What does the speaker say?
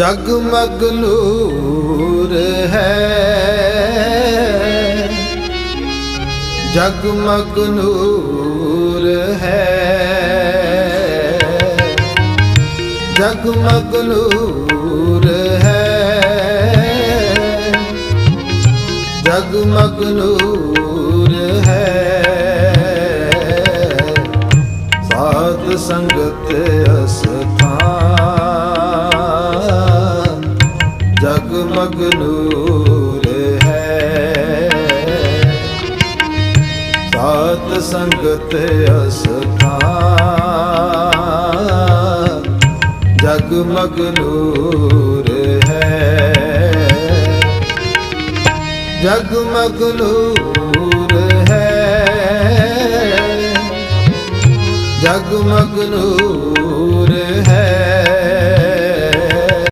ਜਗਮਗ ਨੂਰ ਹੈ। ਜਗਮਗ ਨੂਰ ਹੈ। ਜਗਮਗ ਨੂਰ ਹੈ। ਜਗਮਗ ਨੂਰ ਹੈ। ਸਾਧ ਸੰਗਤ ਅਸਥਾਨ ਜਗਮਗ ਨੂਰ ਹੈ। ਸਾਧ ਸੰਗਤ ਅਸਥਾਨ ਜਗਮਗ ਨੂਰ ਹੈ। ਜਗਮਗ ਨੂਰ ਹੈ। ਜਗਮਗ ਨੂਰ